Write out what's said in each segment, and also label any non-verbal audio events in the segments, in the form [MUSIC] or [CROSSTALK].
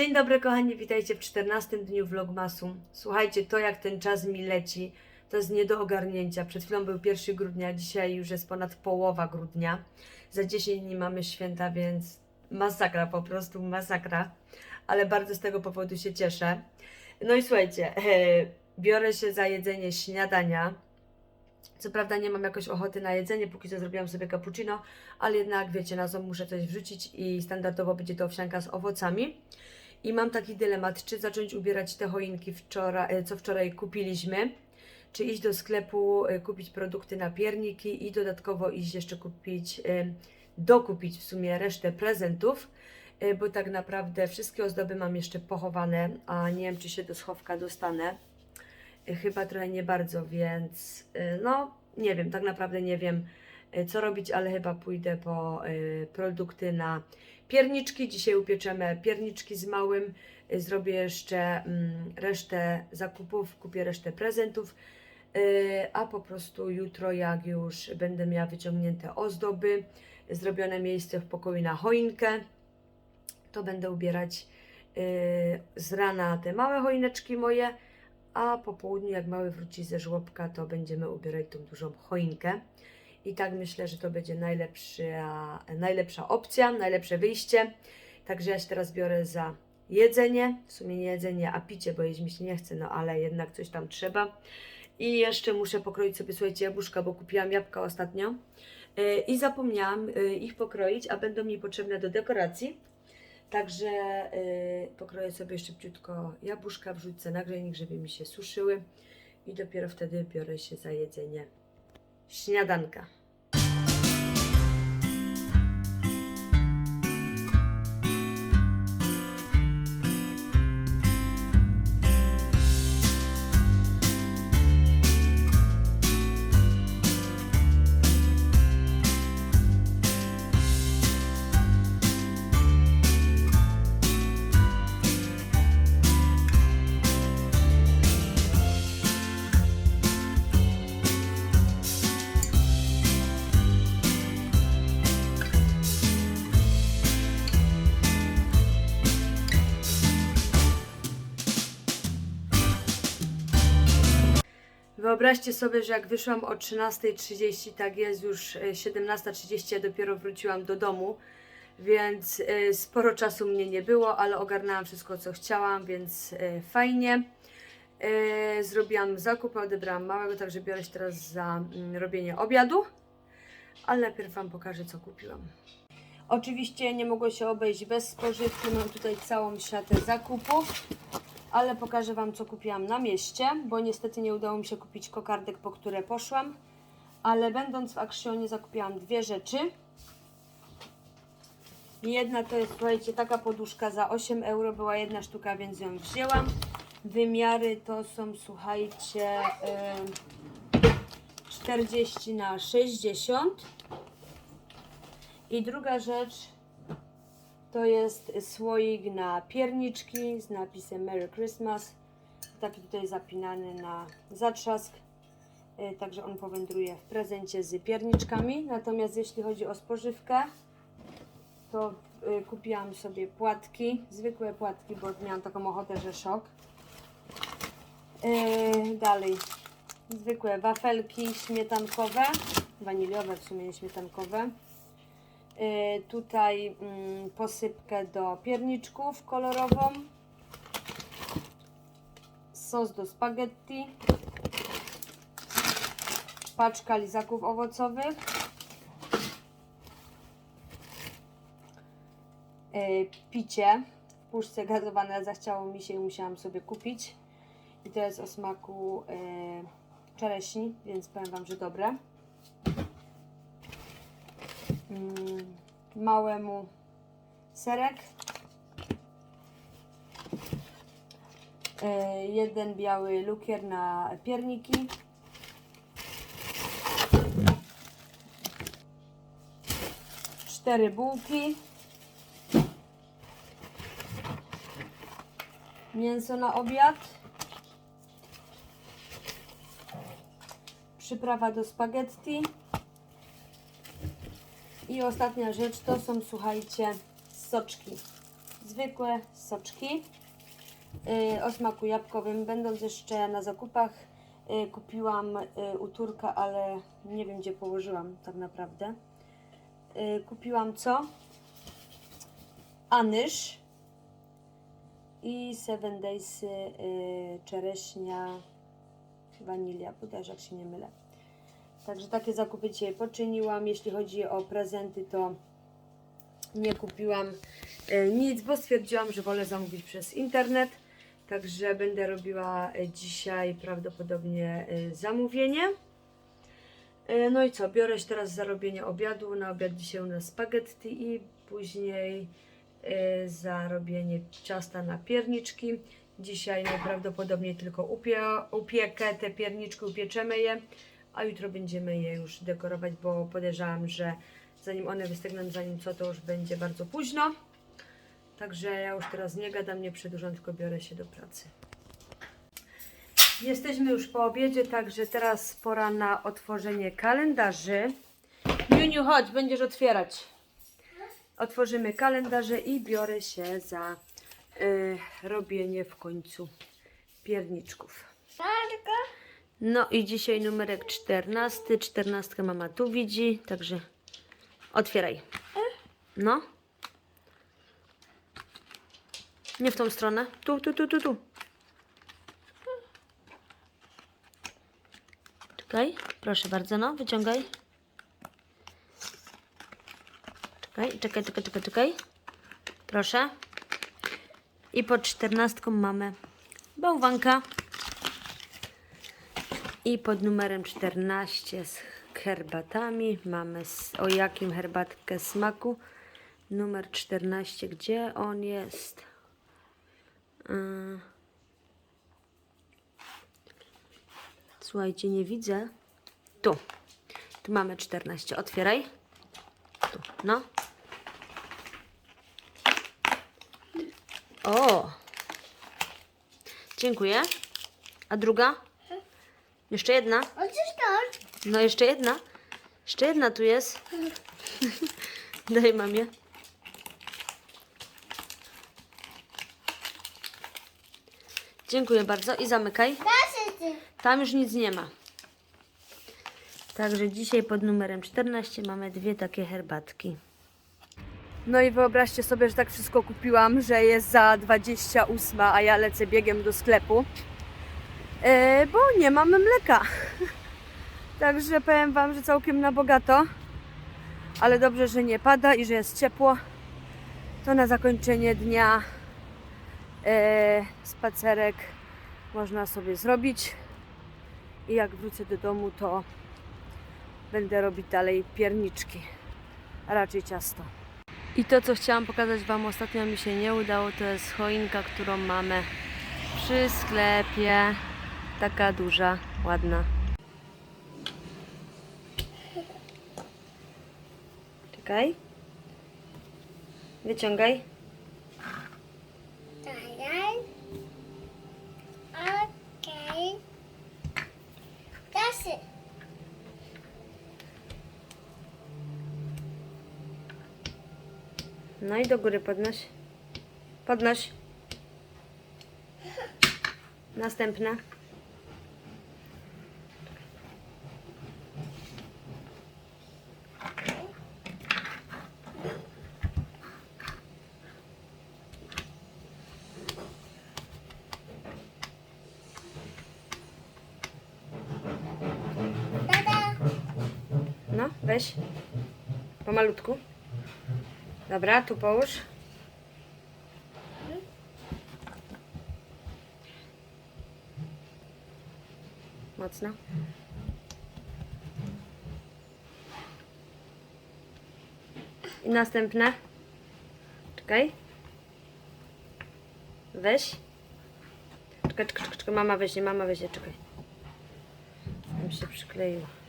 Dzień dobry kochani, witajcie w 14 dniu vlogmasu. Słuchajcie, to jak ten czas mi leci, to jest nie do ogarnięcia. Przed chwilą był 1 grudnia, dzisiaj już jest ponad połowa grudnia. Za 10 dni mamy święta, więc masakra, po prostu masakra. Ale bardzo z tego powodu się cieszę. No i słuchajcie, [LAUGHS] biorę się za jedzenie śniadania. Co prawda nie mam jakoś ochoty na jedzenie, póki co zrobiłam sobie cappuccino, ale jednak wiecie, na muszę coś wrzucić i standardowo będzie to owsianka z owocami. I mam taki dylemat, czy zacząć ubierać te choinki, wczoraj, e, co wczoraj kupiliśmy, czy iść do sklepu, e, kupić produkty na pierniki i dodatkowo iść jeszcze kupić, e, dokupić w sumie resztę prezentów, bo tak naprawdę wszystkie ozdoby mam jeszcze pochowane, a nie wiem, czy się do schowka dostanę. Chyba trochę nie bardzo, więc no nie wiem, tak naprawdę nie wiem co robić, ale chyba pójdę po produkty na pierniczki. Dzisiaj upieczemy pierniczki z małym. E, Zrobię jeszcze mm, resztę zakupów, kupię resztę prezentów. e, A po prostu jutro, jak już będę miała wyciągnięte ozdoby, zrobione miejsce w pokoju na choinkę, to będę ubierać e, z rana te małe choineczki moje, a po południu, jak mały wróci ze żłobka, to będziemy ubierać tą dużą choinkę. I tak myślę, że to będzie najlepsza, najlepsza opcja, najlepsze wyjście. Także ja się teraz biorę za jedzenie, w sumie nie jedzenie, a picie, bo jeść mi się nie chce, no ale jednak coś tam trzeba. I jeszcze muszę pokroić sobie, słuchajcie, jabłuszka, bo kupiłam jabłka ostatnio yy, i zapomniałam yy, ich pokroić, a będą mi potrzebne do dekoracji. Także yy, pokroję sobie szybciutko jabłuszka, wrzucę na grzejnik, żeby mi się suszyły i dopiero wtedy biorę się za jedzenie śniadanka. Wyobraźcie sobie, że jak wyszłam o 13.30, tak jest już e, 17.30, ja dopiero wróciłam do domu, więc e, sporo czasu mnie nie było, ale ogarnęłam wszystko, co chciałam, więc e, fajnie. E, Zrobiłam zakupy, odebrałam małego, także biorę się teraz za mm, robienie obiadu, ale najpierw Wam pokażę, co kupiłam. Oczywiście nie mogło się obejść bez spożywki, mam tutaj całą siatę zakupów ale pokażę Wam, co kupiłam na mieście, bo niestety nie udało mi się kupić kokardek, po które poszłam, ale będąc w Actionie zakupiłam dwie rzeczy. Jedna to jest, słuchajcie, taka poduszka za 8 euro, była jedna sztuka, więc ją wzięłam. Wymiary to są, słuchajcie, y, 40 na 60. I druga rzecz to jest słoik na pierniczki z napisem Merry Christmas. Taki tutaj zapinany na zatrzask. Y, Także on powędruje w prezencie z pierniczkami. Natomiast jeśli chodzi o spożywkę, to y, kupiłam sobie płatki, zwykłe płatki, bo miałam taką ochotę, że szok. Y, Dalej, zwykłe wafelki śmietankowe, waniliowe, w sumie nie śmietankowe. Y, tutaj mm, posypkę do pierniczków kolorową, sos do spaghetti, paczka lizaków owocowych, y, picie w puszce gazowane zachciało mi się i musiałam sobie kupić. I to jest o smaku y, czereśni, więc powiem Wam, że dobre. Mm, małemu serek. E, jeden biały lukier na pierniki. Cztery bułki. Mięso na obiad. Przyprawa do spaghetti. I ostatnia rzecz to są, słuchajcie, soczki zwykłe soczki y, o smaku jabłkowym. Będąc jeszcze na zakupach, y, kupiłam y, u Turka, ale nie wiem gdzie położyłam tak naprawdę. Y, kupiłam co? Anyż i Seven Days y, czereśnia, wanilia, bodajże jak się nie mylę. Także takie zakupy dzisiaj poczyniłam. Jeśli chodzi o prezenty, to nie kupiłam e, nic, bo stwierdziłam, że wolę zamówić przez internet. Także będę robiła e, dzisiaj prawdopodobnie e, zamówienie. No i co, biorę się teraz za robienie obiadu. Na obiad dzisiaj u nas spaghetti i później za robienie ciasta na pierniczki. Dzisiaj najprawdopodobniej tylko upie, upiekę te pierniczki, upieczemy je, a jutro będziemy je już dekorować, bo podejrzewam, że zanim one wystygną, zanim co, to już będzie bardzo późno. Także ja już teraz nie gadam, nie przedłużam, tylko biorę się do pracy. Jesteśmy już po obiedzie, także teraz pora na otworzenie kalendarzy. Juniu, chodź, będziesz otwierać. Otworzymy kalendarze i biorę się za y, robienie w końcu pierniczków. No i dzisiaj numerek 14. 14 mama tu widzi, także otwieraj. No. Nie w tą stronę. Tu, tu, tu, tu, tu. Czekaj, proszę bardzo, no, wyciągaj. Czekaj, czekaj, czekaj, czekaj, czekaj. Proszę. I pod czternastką mamy bałwanka. I pod numerem 14 z herbatami mamy s- o jakim herbatkę smaku. Numer 14, gdzie on jest? Słuchajcie, nie widzę. Tu. Tu mamy 14. Otwieraj. Tu, no. O! Dziękuję. A druga? Jeszcze jedna? No jeszcze jedna. Jeszcze jedna tu jest. [LAUGHS] Daj mamie. Dziękuję bardzo i zamykaj. Tam już nic nie ma. Także dzisiaj pod numerem 14 mamy dwie takie herbatki. No i wyobraźcie sobie, że tak wszystko kupiłam, że jest za 28, a ja lecę biegiem do sklepu, bo nie mamy mleka. [LAUGHS] Także powiem Wam, że całkiem na bogato, ale dobrze, że nie pada i że jest ciepło. To na zakończenie dnia e, spacerek można sobie zrobić. I jak wrócę do domu, to będę robić dalej pierniczki, a raczej ciasto. I to, co chciałam pokazać Wam ostatnio mi się nie udało, to jest choinka, którą mamy przy sklepie. Taka duża, ładna. Czekaj. Wyciągaj. Okay. That's it. No i do góry podnoś. Podnoś. Następna. Tada. No, weź. Pomalutku. Dobra, tu połóż. Mocno. I następne. Czekaj. Weź. Czekaj, czekaj, czekaj, mama weźmie, mama weźmie, czekaj. Tam się przykleiło.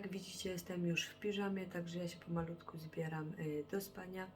Jak widzicie, jestem już w piżamie, także ja się pomalutku zbieram y, do spania.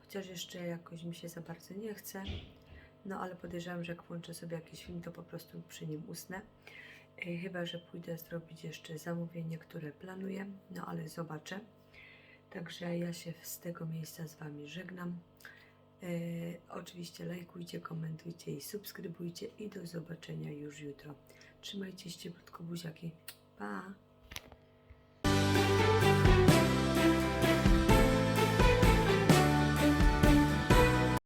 Chociaż jeszcze jakoś mi się za bardzo nie chce. No ale podejrzewam, że jak włączę sobie jakiś film, to po prostu przy nim usnę. Y, Chyba, że pójdę zrobić jeszcze zamówienie, które planuję, no ale zobaczę. Także ja się z tego miejsca z Wami żegnam. E, oczywiście lajkujcie, komentujcie i subskrybujcie i do zobaczenia już jutro. Trzymajcie się cieplutko buziaki. Pa!